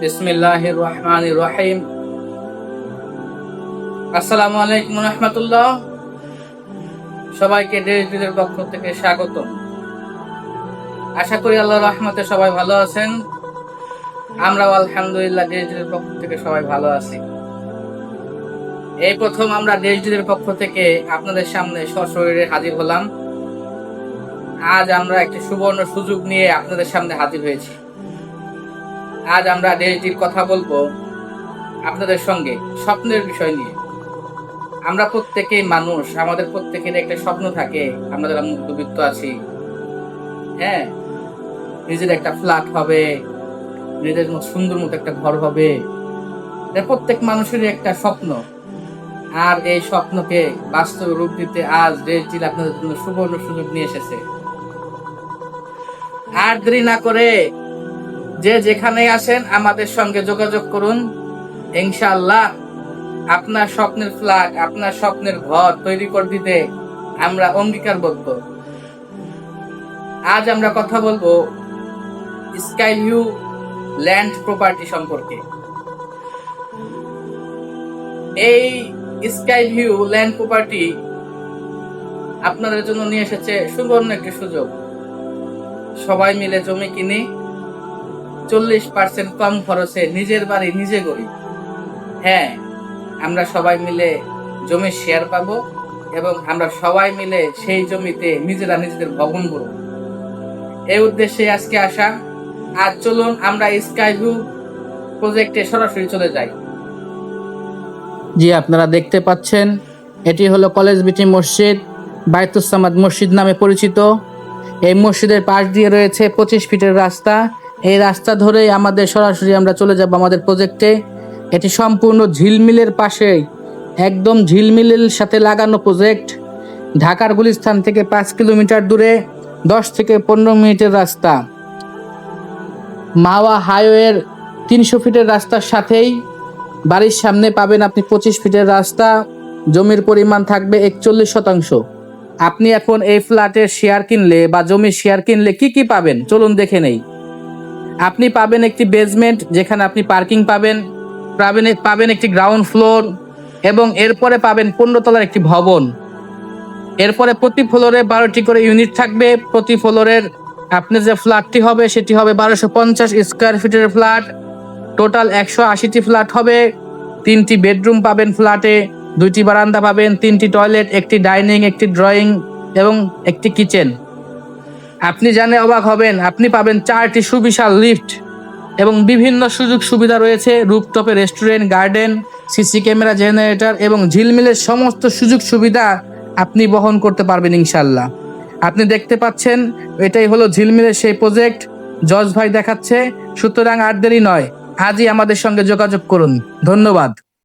বিসমিল্লাহির রহমানির রহিম আসসালামু আলাইকুম রহমতুল্লাহ। সবাইকে ডিজিটালের পক্ষ থেকে স্বাগত আশা করি আল্লাহ রহমতে সবাই ভালো আছেন। আমরাও আলহামদুলিল্লাহ ডিজিটালের পক্ষ থেকে সবাই ভালো আছি। এই প্রথম আমরা ডিজিটালের পক্ষ থেকে আপনাদের সামনে সশরীরে হাজির হলাম। আজ আমরা একটি সুবর্ণ সুযোগ নিয়ে আপনাদের সামনে হাজির হয়েছি। আজ আমরা ডিজিটির কথা বলব আপনাদের সঙ্গে স্বপ্নের বিষয় নিয়ে। আমরা প্রত্যেকেই মানুষ, আমাদের প্রত্যেকের একটা স্বপ্ন থাকে, আমরা যারা মধ্যবিত্ত আছি। হ্যাঁ নিজের একটা ফ্ল্যাট হবে নিজের মতো সুন্দর মতো একটা ঘর হবে। প্রত্যেক মানুষেরই একটা স্বপ্ন। আর এই স্বপ্নকে বাস্তব রূপ দিতে আজ ডিজিটাল আপনাদের জন্য সুবর্ণ সুযোগ নিয়ে এসেছে। আর দেরি না করে যে যেখানে আসেন, আমাদের সঙ্গে যোগাযোগ করুন। ইনশাল্লাহ আপনার স্বপ্নের ফ্ল্যাট আপনার স্বপ্নের ঘর তৈরি করে দিতে আমরা অঙ্গীকার অঙ্গীকারবদ্ধ। আজ আমরা কথা বলব স্কাই ভিউ ল্যান্ড প্রপার্টি সম্পর্কে। এই স্কাই ভিউ ল্যান্ড প্রপার্টি আপনাদের জন্য নিয়ে এসেছে সুবর্ণ একটি সুযোগ। সবাই মিলে জমি কিনে চল্লিশ পার্সেন্ট কম খরচে নিজের বাড়ি নিজে করি। হ্যাঁ আমরা সবাই মিলে জমি শেয়ার পাবো এবং আমরা সবাই মিলে সেই জমিতে নিজেরা নিজেদের ভবন করব। এই উদ্দেশ্যে আজকে আসা। আর চলুন আমরা স্কাই ভিউ প্রজেক্টে সরাসরি চলে যাই। জি, আপনারা দেখতে পাচ্ছেন, এটি হলো কলেজ বিটি মসজিদ বাইতুসামাদ মসজিদ নামে পরিচিত। এই মসজিদের পাশ দিয়ে রয়েছে পঁচিশ ফিটের রাস্তা। এই রাস্তা ধরেই আমাদের সরাসরি আমরা চলে যাব আমাদের প্রজেক্টে এটি সম্পূর্ণ ঝিলমিলের পাশেই, একদম ঝিলমিলের সাথে লাগানো প্রজেক্ট ঢাকার গুলিস্থান থেকে পাঁচ কিলোমিটার দূরে, দশ থেকে পনেরো মিনিটের রাস্তা। মাওয়া হাইওয়ের তিনশো ফিটের রাস্তার সাথেই, বাড়ির সামনে পাবেন আপনি পঁচিশ ফিটের রাস্তা। জমির পরিমাণ থাকবে একচল্লিশ শতাংশ। আপনি এখন এই ফ্ল্যাটের শেয়ার কিনলে বা জমির শেয়ার কিনলে কি কি পাবেন? চলুন দেখে নেই। আপনি পাবেন একটি বেসমেন্ট যেখানে আপনি পার্কিং পাবেন পাবেন পাবেন একটি গ্রাউন্ড ফ্লোর এবং এরপরে পাবেন পনেরো তলার একটি ভবন। এরপরে প্রতি ফ্লোরে বারোটি করে ইউনিট থাকবে। প্রতি ফ্লোরের আপনার যে ফ্ল্যাটটি হবে, সেটি হবে বারোশো পঞ্চাশ স্কোয়ার ফিটের ফ্ল্যাট টোটাল একশো আশিটি ফ্ল্যাট হবে। তিনটি বেডরুম পাবেন ফ্ল্যাটে দুইটি বারান্দা পাবেন, তিনটি টয়লেট একটি ডাইনিং একটি ড্রয়িং এবং একটি কিচেন আপনি জানে অবাক হবেন, আপনি পাবেন চারটি সুবিশাল লিফট এবং বিভিন্ন সুযোগ সুবিধা রয়েছে রুপটপে restaurant, garden, CC camera, generator এবং ঝিলমিলের সমস্ত সুযোগ সুবিধা আপনি বহন করতে পারবেন ইনশাল্লাহ আপনি দেখতে পাচ্ছেন, এটাই হলো ঝিলমিলের সেই প্রজেক্ট, জজ ভাই দেখাচ্ছে, সুতরাং আর দেরি নয়, আজই আমাদের সঙ্গে যোগাযোগ করুন। ধন্যবাদ।